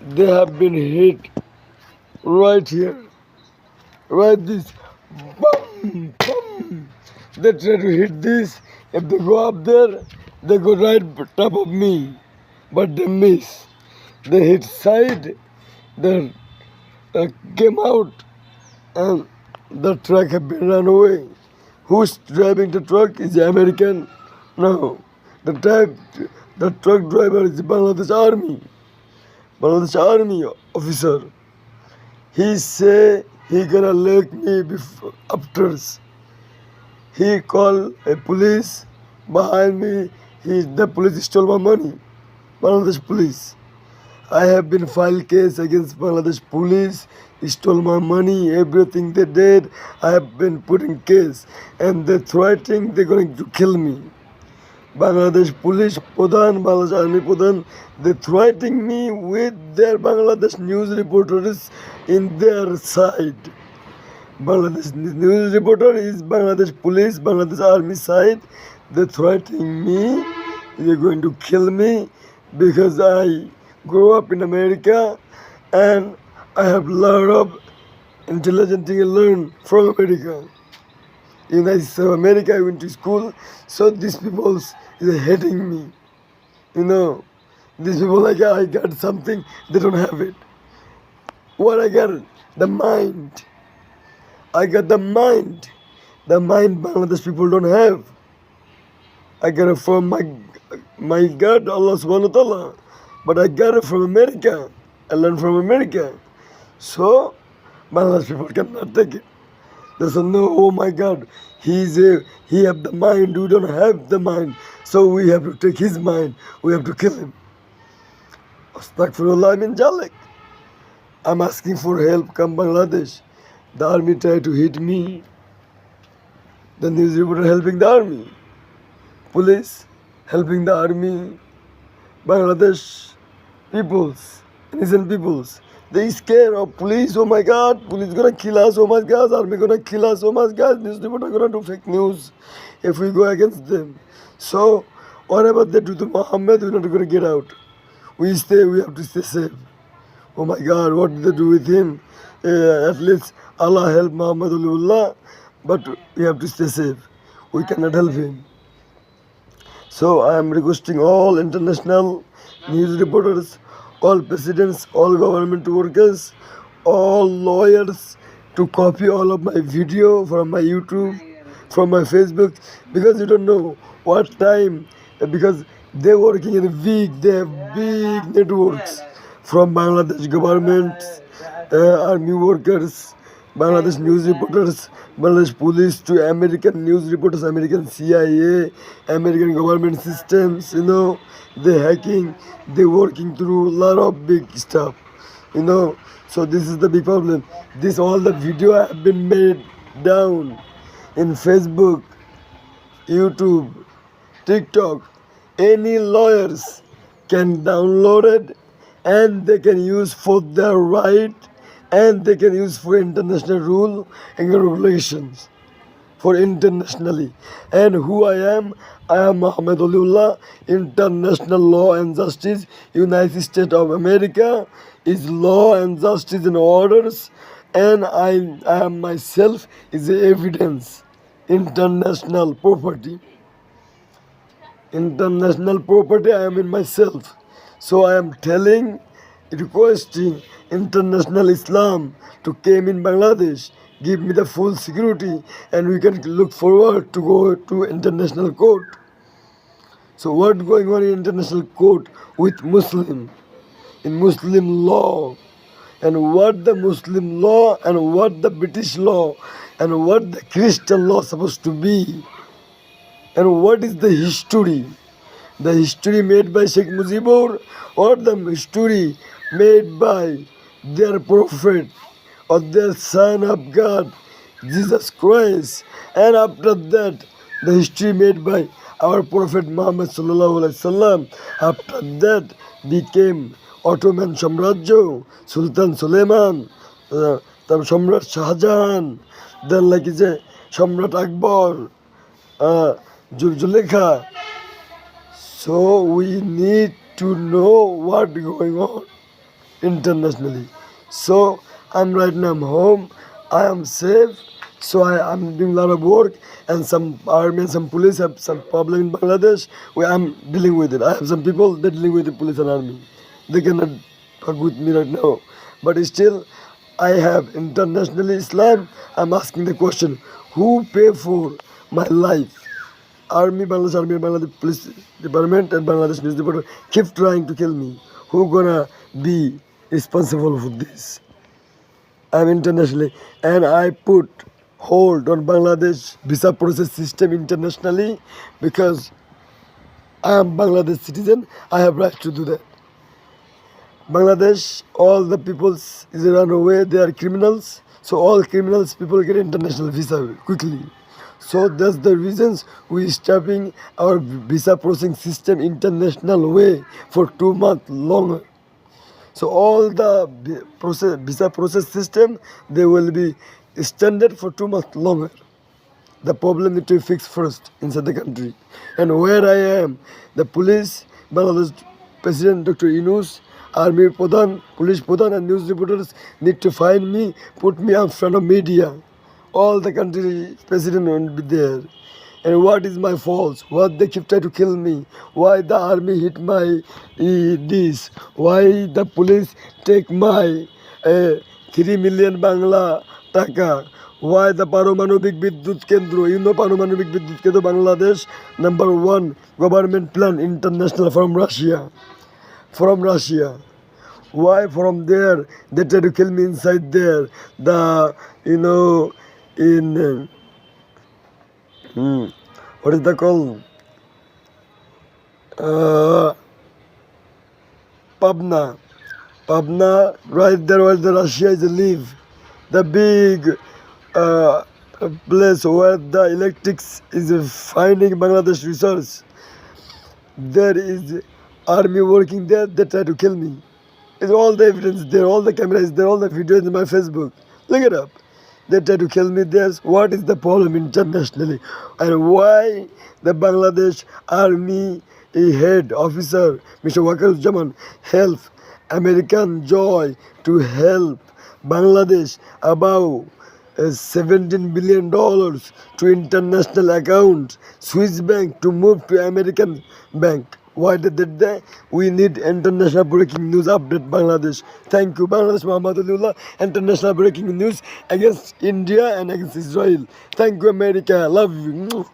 they have been hit right here, right this. Boom, boom. They try to hit this. If they go up there, they go right top of me, but they miss. They hit side. They uh, came out, and the truck have been run away. Who's driving the truck? Is the American? No, the type, the truck driver is the Bangladesh Army. Bangladesh Army officer. He say he gonna lick me before after. He call a police behind me. He the police stole my money. Bangladesh police. I have been filed case against Bangladesh police. He stole my money, everything they did. I have been put in case, and they threatening they're going to kill me. Bangladesh police Pradhan, Bangladesh army Pradhan, they threatening me with their Bangladesh news reporters in their side. Bangladesh news reporter is Bangladesh police, Bangladesh army side. They threatening me. They're going to kill me because I grew up in America and I have a lot of intelligent thing I learned from America. United States of America, I went to school, so these people is hating me. You know, these people like I got something, they don't have it. What I got? The mind. I got the mind. The mind Bangladesh people don't have. I got it from my my God, Allah subhanahu wa ta'ala. But I got it from America. I learned from America. So Bangladesh people cannot take it. They say, no, oh my God, he's a, he have the mind, we don't have the mind. So we have to take his mind, we have to kill him. Astaghfirullah min jalik. I'm asking for help, come Bangladesh. The army tried to hit me. The news reporter helping the army. Police helping the army. Bangladesh peoples, innocent peoples. They scared of police. Oh my God, police gonna kill us. Oh my God, army gonna kill us. Oh my God, news reporter gonna do fake news if we go against them. So whatever they do to Muhammad, we're not gonna get out. We stay. We have to stay safe. Oh my God, what did they do with him? Uh, at least Allah help Muhammad but we have to stay safe. We cannot help him. So I am requesting all international news reporters, all presidents, all government workers, all lawyers to copy all of my video from my YouTube, from my Facebook, because you don't know what time, because they're working in a week, they have big networks from Bangladesh government, uh, army workers, Bangladesh news reporters, Bangladesh police to American news reporters, American CIA, American government systems, you know, they hacking, they working through a lot of big stuff, you know. So this is the big problem. This all the video have been made down in Facebook, YouTube, TikTok. Any lawyers can download it and they can use for their right and they can use for international rule and regulations for internationally. And who I am, I am Muhammad Aliullah, International Law and Justice, United States of America is law and justice and orders, and I, I am myself is the evidence, international property. International property I am in myself. So I am telling, requesting international Islam to came in Bangladesh, give me the full security, and we can look forward to go to international court. So what going on in international court with Muslim, in Muslim law, and what the Muslim law and what the British law and what the Christian law supposed to be, and what is the history, the history made by Sheikh Mujibur or the history made by their prophet or their son of God, Jesus Christ. And after that, the history made by our prophet Muhammad wasallam. After that became Ottoman Samrajyo, Sultan Suleiman, uh, তারপর সম্রাট শাহজাহান দেন লাগে যে সম্রাট আকবর Zulekha So we need to know what going on. Internationally. So I'm right now I'm home. I am safe. So I, I'm doing a lot of work and some army and some police have some problem in Bangladesh where I'm dealing with it. I have some people that dealing with the police and army. They cannot talk with me right now. But still I have international Islam. I'm asking the question, who pay for my life? Army, Bangladesh Army, Bangladesh Police Department and Bangladesh News Department keep trying to kill me. Who gonna be responsible for this? I'm internationally and I put hold on Bangladesh visa process system internationally because I am Bangladesh citizen. I have right to do that. Bangladesh, all the peoples is run away. They are criminals. So all criminals people get international visa quickly. So that's the reasons we stopping our visa processing system international way for two months longer. So all the process, visa process system they will be extended for two months longer. The problem need to be fixed first inside the country. And where I am, the police, Bangladesh President Dr. Yunus, Army Police Pradhan and news reporters need to find me, put me in front of media. All the country president won't be there. And what is my fault? What they keep trying to kill me? Why the army hit my eh, this? Why the police take my uh, 3 million Bangla taka? Why the পারমাণবিক বিদ্যুৎ কেন্দ্র you know পারমাণবিক বিদ্যুৎ কেন্দ্র Bangladesh number one government plan international from Russia from Russia. Why from there? They try to kill me inside there. The you know in uh, hmm, what is that called? Uh, Pabna. Pabna, right there where the Russia is live. The big uh, place where the electrics is finding Bangladesh resource. There is army working there. They try to kill me. It's all the evidence there, all the cameras there, all the videos in my Facebook. Look it up. They try to kill me this. What is the problem internationally? And why the Bangladesh army head officer, Mr. Wakar Jaman, help American Joy to help Bangladesh about uh, 17 billion dollars to international account swiss bank to move to american bank why did do? we need international breaking news update bangladesh. Thank you bangladesh Muhammadullah international breaking news against india and against israel. Thank you america. Love you